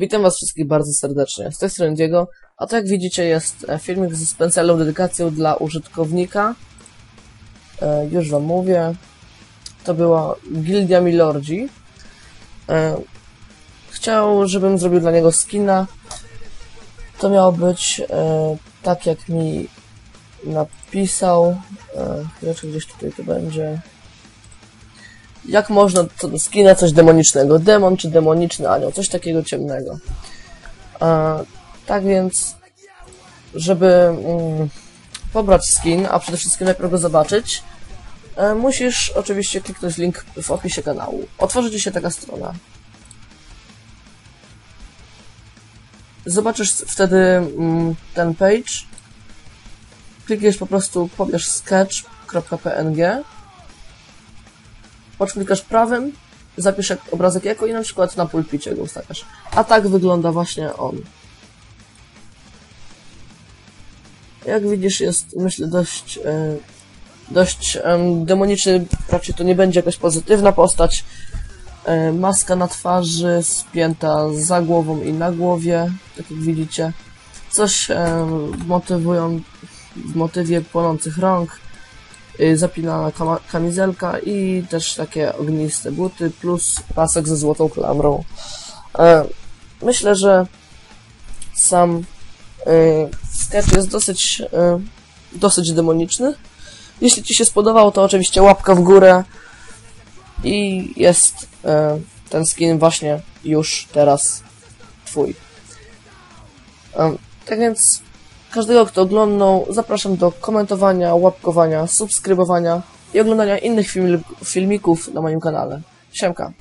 Witam was wszystkich bardzo serdecznie. Z tej strony Diego, a to jak widzicie jest e, filmik z specjalną dedykacją dla użytkownika. E, już wam mówię. To była Gildia Milordzi. E, chciał, żebym zrobił dla niego skina. To miało być e, tak jak mi napisał. E, chwileczkę gdzieś tutaj to będzie. Jak można to skina coś demonicznego? Demon czy demoniczny anioł? Coś takiego ciemnego. E, tak więc, żeby mm, pobrać skin, a przede wszystkim najpierw go zobaczyć, e, musisz oczywiście kliknąć link w opisie kanału. Otworzy ci się taka strona. Zobaczysz wtedy mm, ten page. Klikniesz po prostu, pobierz sketch.png Podklikasz prawym, zapisz obrazek jako i na przykład na pulpicie go ustawiasz. A tak wygląda właśnie on. Jak widzisz jest, myślę, dość, e, dość em, demoniczny, raczej to nie będzie jakaś pozytywna postać. E, maska na twarzy, spięta za głową i na głowie, tak jak widzicie. Coś e, motywują w motywie płonących rąk zapinana kama- kamizelka i też takie ogniste buty, plus pasek ze złotą klamrą. E, myślę, że sam y, sketch jest dosyć, y, dosyć demoniczny. Jeśli Ci się spodobał, to oczywiście łapka w górę i jest y, ten skin właśnie już teraz Twój. E, tak więc Każdego, kto oglądał, zapraszam do komentowania, łapkowania, subskrybowania i oglądania innych film filmików na moim kanale. Siemka.